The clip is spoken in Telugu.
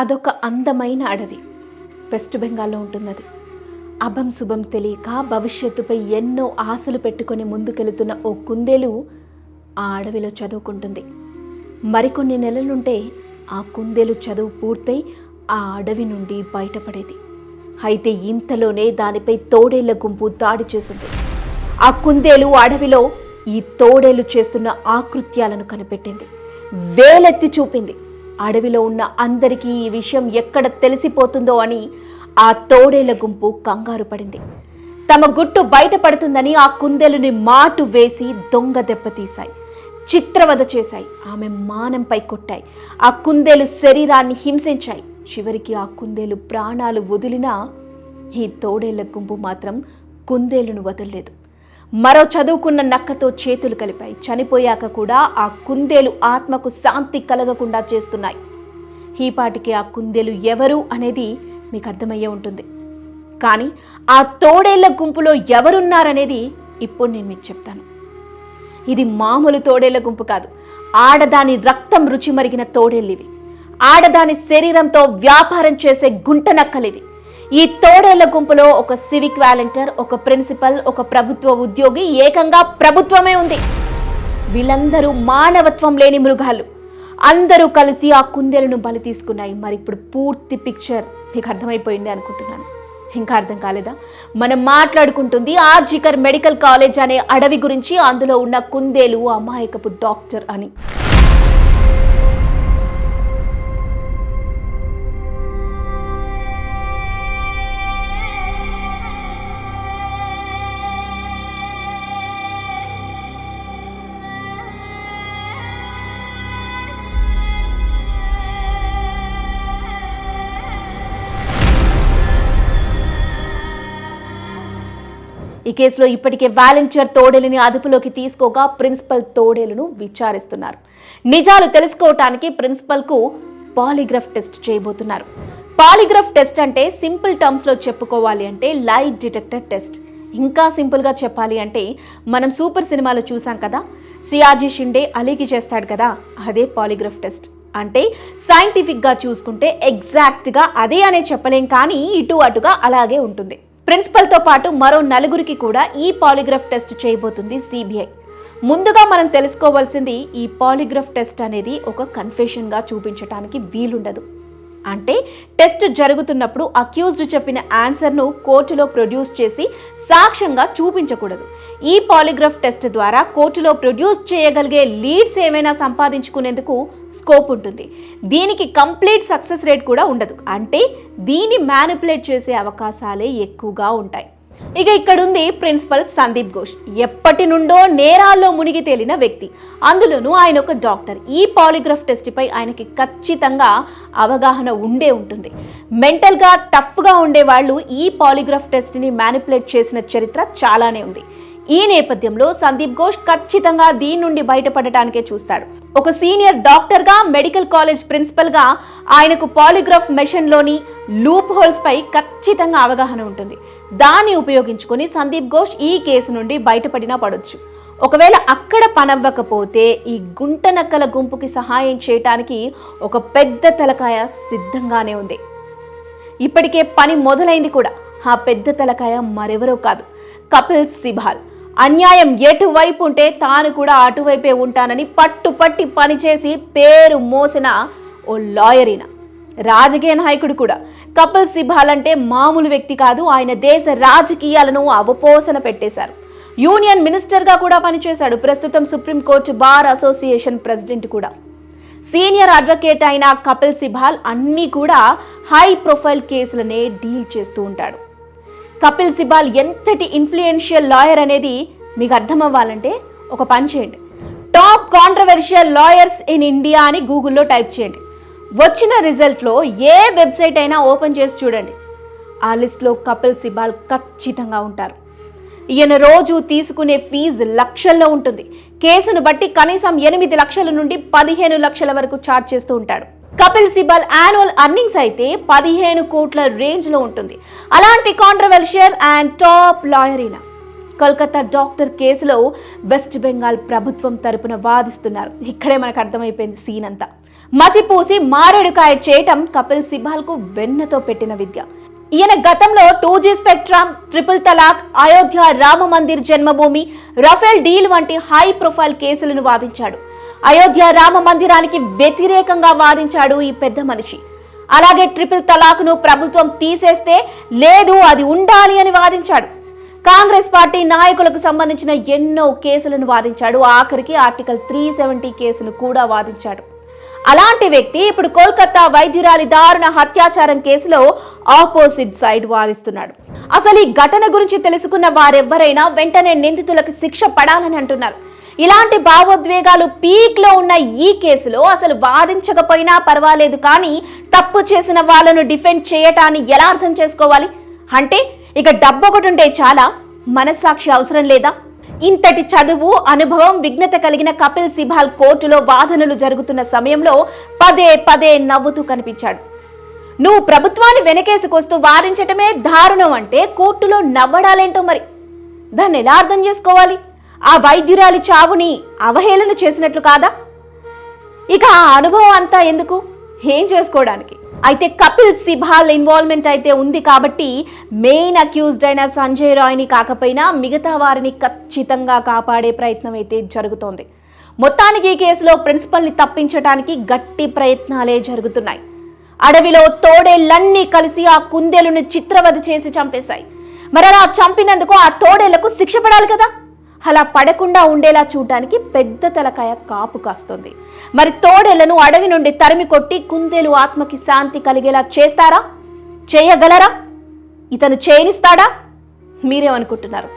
అదొక అందమైన అడవి. వెస్ట్ బెంగాల్లో ఉంటుంది అది అభం శుభం తెలియక భవిష్యత్తుపై ఎన్నో ఆశలు పెట్టుకొని ముందుకెళుతున్న ఓ కుందేలు ఆ అడవిలో చదువుకుంటుంది. మరికొన్ని నెలలుంటే ఆ కుందేలు చదువు పూర్తయి ఆ అడవి నుండి బయటపడేది. అయితే ఇంతలోనే దానిపై తోడేళ్ళ గుంపు దాడి చేసింది. ఆ కుందేలు అడవిలో ఈ తోడేలు చేస్తున్న ఆకృత్యాలను కనిపెట్టింది. వేలెత్తి చూపింది. అడవిలో ఉన్న అందరికీ ఈ విషయం ఎక్కడ తెలిసిపోతుందో అని ఆ తోడేళ్ళ గుంపు కంగారు పడింది. తమ గుట్టు బయటపడుతుందని ఆ కుందేలుని మాటు వేసి దొంగ దెబ్బతీశాయి చిత్రవద చేశాయి. ఆమె మానంపై కొట్టాయి. ఆ కుందేలు శరీరాన్ని హింసించాయి. చివరికి ఆ కుందేలు ప్రాణాలు వదిలినా ఈ తోడేళ్ళ గుంపు మాత్రం కుందేలును వదలలేదు. మరో చదువుకున్న నక్కతో చేతులు కలిపాయి. చనిపోయాక కూడా ఆ కుందేలు ఆత్మకు శాంతి కలగకుండా చేస్తున్నాయి. ఈపాటికి ఆ కుందేలు ఎవరు అనేది మీకు అర్థమయ్యే ఉంటుంది. కానీ ఆ తోడేళ్ళ గుంపులో ఎవరున్నారనేది ఇప్పుడు నేను మీకు చెప్తాను. ఇది మామూలు తోడేళ్ళ గుంపు కాదు. ఆడదాని రక్తం రుచి మరిగిన తోడేళ్ళివి ఆడదాని శరీరంతో వ్యాపారం చేసే గుంట నక్కలివి ఈ తోడేళ్ళ గుంపులో ఒక సివిక్ వాలంటీర్ ఒక ప్రిన్సిపల్ ఒక ప్రభుత్వ ఉద్యోగి ఏకంగా ప్రభుత్వమే ఉంది. వీళ్ళందరూ మానవత్వం లేని మృగాలు అందరూ కలిసి ఆ కుందేలను బలి తీసుకున్నాయి. మరి ఇప్పుడు పూర్తి పిక్చర్ మీకు అర్థమైపోయింది అనుకుంటున్నాను. ఇంకా అర్థం కాలేదా? మనం మాట్లాడుకుంటుంది ఆర్జికర్ మెడికల్ కాలేజ్ అనే అడవి గురించి అందులో ఉన్న కుందేలు అమాయకపు డాక్టర్ అని. ఈ కేసులో ఇప్పటికే వాలంటీర్ తోడేలిని అదుపులోకి తీసుకోగా ప్రిన్సిపల్ తోడేలును విచారిస్తున్నారు. నిజాలు తెలుసుకోవటానికి ప్రిన్సిపల్కు పాలిగ్రాఫ్ టెస్ట్ చేయబోతున్నారు. పాలిగ్రాఫ్ టెస్ట్ అంటే సింపుల్ టర్మ్స్లో చెప్పుకోవాలి అంటే లైట్ డిటెక్టర్ టెస్ట్. ఇంకా సింపుల్గా చెప్పాలి అంటే మనం సూపర్ సినిమాలో చూసాం కదా సియాజీ షిండే అలీకి చేస్తాడు కదా అదే పాలిగ్రాఫ్ టెస్ట్. అంటే సైంటిఫిక్గా చూసుకుంటే ఎగ్జాక్ట్గా అదే అనే చెప్పలేం కానీ ఇటు అటుగా అలాగే ఉంటుంది. ప్రిన్సిపల్తో పాటు మరో నలుగురికి కూడా ఈ పాలిగ్రాఫ్ టెస్ట్ చేయబోతుంది సిబిఐ ముందుగా మనం తెలుసుకోవాల్సింది ఈ పాలిగ్రాఫ్ టెస్ట్ అనేది ఒక కన్ఫెషన్గా చూపించడానికి వీలుండదు. అంటే టెస్ట్ జరుగుతున్నప్పుడు అక్యూజ్డ్ చెప్పిన ఆన్సర్ను కోర్టులో ప్రొడ్యూస్ చేసి సాక్ష్యంగా చూపించకూడదు. ఈ పాలిగ్రాఫ్ టెస్ట్ ద్వారా కోర్టులో ప్రొడ్యూస్ చేయగలిగే లీడ్స్ ఏమైనా సంపాదించుకునేందుకు స్కోప్ ఉంటుంది. దీనికి కంప్లీట్ సక్సెస్ రేట్ కూడా ఉండదు. అంటే దీన్ని మ్యానిపులేట్ చేసే అవకాశాలే ఎక్కువగా ఉంటాయి. ఇక ఇక్కడుంది ప్రిన్సిపల్ సందీప్ ఘోష్. ఎప్పటి నుండో నేరాల్లో మునిగి తేలిన వ్యక్తి. అందులోనూ ఆయన ఒక డాక్టర్. ఈ పాలిగ్రాఫ్ టెస్ట్పై ఆయనకి ఖచ్చితంగా అవగాహన ఉండే ఉంటుంది. మెంటల్గా టఫ్గా ఉండే వాళ్ళు ఈ పాలిగ్రాఫ్ టెస్ట్ని మ్యానిపులేట్ చేసిన చరిత్ర చాలానే ఉంది. ఈ నేపథ్యంలో సందీప్ ఘోష్ ఖచ్చితంగా దీని నుండి బయటపడటానికే చూస్తాడు. ఒక సీనియర్ డాక్టర్గా మెడికల్ కాలేజ్ ప్రిన్సిపల్గా ఆయనకు పాలిగ్రాఫ్ మెషిన్లోని లూప్ హోల్స్ పై ఖచ్చితంగా అవగాహన ఉంటుంది. దాన్ని ఉపయోగించుకొని సందీప్ ఘోష్ ఈ కేసు నుండి బయటపడినా పడొచ్చు. ఒకవేళ అక్కడ పనవ్వకపోతే ఈ గుంట నక్కల గుంపుకి సహాయం చేయటానికి ఒక పెద్ద తలకాయ సిద్ధంగానే ఉంది. ఇప్పటికే పని మొదలైంది కూడా. ఆ పెద్ద తలకాయ మరెవరో కాదు. కపిల్ సిబాల్. అన్యాయం ఎటువైపు ఉంటే తాను కూడా అటువైపే ఉంటానని పట్టు పట్టి పనిచేసి పేరు మోసిన ఓ లాయరిన. రాజకీయ నాయకుడు కూడా. కపిల్ సిబాల్ అంటే మామూలు వ్యక్తి కాదు. ఆయన దేశ రాజకీయాలను అవపోసన పెట్టేశారు. యూనియన్ మినిస్టర్గా కూడా పనిచేశాడు. ప్రస్తుతం supreme court bar association president కూడా. సీనియర్ అడ్వకేట్ అయిన కపిల్ సిబాల్ అన్నీ కూడా హై ప్రొఫైల్ కేసులనే డీల్ చేస్తూ ఉంటాడు. కపిల్ సిబాల్ ఎంతటి ఇన్ఫ్లుయెన్షియల్ లాయర్ అనేది మీకు అర్థం అవ్వాలంటే ఒక పని చేయండి. Top controversial lawyers in India అని గూగుల్లో టైప్ చేయండి. వచ్చిన రిజల్ట్లో ఏ వెబ్సైట్ అయినా ఓపెన్ చేసి చూడండి. ఆ లిస్ట్లో కపిల్ సిబాల్ ఖచ్చితంగా ఉంటారు. ఈయన రోజు తీసుకునే ఫీజు లక్షల్లో ఉంటుంది. కేసును బట్టి కనీసం ఎనిమిది లక్షల నుండి పదిహేను లక్షల వరకు ఛార్జ్ చేస్తూ ఉంటాడు. కపిల్ సిబాల్ యాన్యువల్ అర్నింగ్స్ అయితే పదిహేను కోట్ల రేంజ్లో ఉంటుంది. అలాంటి కాంట్రవర్షియల్ అండ్ టాప్ లాయర్ ఈయన. కోల్కతా డాక్టర్ కేసులో వెస్ట్ బెంగాల్ ప్రభుత్వం తరపున వాదిస్తున్నారు. ఇక్కడే మనకు అర్థమైపోయింది సీన్ అంతా. మసిపూసి మారేడుకాయ చేయటం కపిల్ సిబాల్కు వెన్నతో పెట్టిన విద్య. ఈయన గతంలో two G spectrum triple talaq Ayodhya Rama Mandir Janmabhoomi Rafale deal వంటి హై ప్రొఫైల్ కేసులను వాదించాడు. అయోధ్య రామ మందిరానికి వ్యతిరేకంగా వాదించాడు ఈ పెద్ద మనిషి. అలాగే ట్రిపుల్ తలాక్ను ప్రభుత్వం తీసేస్తే లేదు అది ఉండాలి అని వాదించాడు. కాంగ్రెస్ పార్టీ నాయకులకు సంబంధించిన ఎన్నో కేసులను వాదించాడు. ఆఖరికి ఆర్టికల్ త్రీ సెవెంటీ కేసును కూడా వాదించాడు. అలాంటి వ్యక్తి ఇప్పుడు కోల్కతా వైద్యురాలి దారుణ హత్యాచారం కేసులో ఆపోజిట్ సైడ్ వాదిస్తున్నాడు. అసలు ఈ ఘటన గురించి తెలుసుకున్న వారెవ్వరైనా వెంటనే నిందితులకు శిక్ష పడాలని అంటున్నారు. ఇలాంటి భావోద్వేగాలు పీక్లో ఉన్న ఈ కేసులో అసలు వాదించకపోయినా పర్వాలేదు కానీ తప్పు చేసిన వాళ్ళను డిఫెండ్ చేయటాన్ని ఎలా అర్థం చేసుకోవాలి? అంటే ఇక డబ్బు ఒకటి ఉంటే చాలా మనస్సాక్షి అవసరం లేదా? ఇంతటి చదువు అనుభవం విఘ్నత కలిగిన కపిల్ సిబాల్ కోర్టులో వాదనలు జరుగుతున్న సమయంలో పదే పదే నవ్వుతూ కనిపించాడు. నువ్వు ప్రభుత్వాన్ని వెనకేసుకొస్తూ వాదించటమే దారుణం అంటే కోర్టులో నవ్వడాలేంటో మరి? దాన్ని ఎలా అర్థం చేసుకోవాలి? ఆ వైద్యురాలి చావుని అవహేళన చేసినట్లు కాదా? ఇక ఆ అనుభవం అంతా ఎందుకు? ఏం చేసుకోవడానికి? అయితే కపిల్ సిబాల్ ఇన్వాల్వ్మెంట్ అయితే ఉంది కాబట్టి మెయిన్ అక్యూజ్డ్ అయిన సంజయ్ రాయ్ని కాకపోయినా మిగతా వారిని ఖచ్చితంగా కాపాడే ప్రయత్నం అయితే జరుగుతోంది. మొత్తానికి ఈ కేసులో ప్రిన్సిపల్ని తప్పించడానికి గట్టి ప్రయత్నాలే జరుగుతున్నాయి. అడవిలో తోడేళ్ళన్నీ కలిసి ఆ కుందేలుని చిత్రవధ చేసి చంపేశాయి. మరి అలా చంపినందుకు ఆ తోడేళ్ళకు శిక్ష పడాలి కదా? అలా పడకుండా ఉండేలా చూడటానికి పెద్ద తలకాయ కాపు కాస్తుంది. మరి తోడెలను అడవి నుండి తరిమి కొట్టి కుందేలు ఆత్మకి శాంతి కలిగేలా చేస్తారా? చేయగలరా? ఇతను చేయనిస్తాడా మీరేమనుకుంటున్నారు?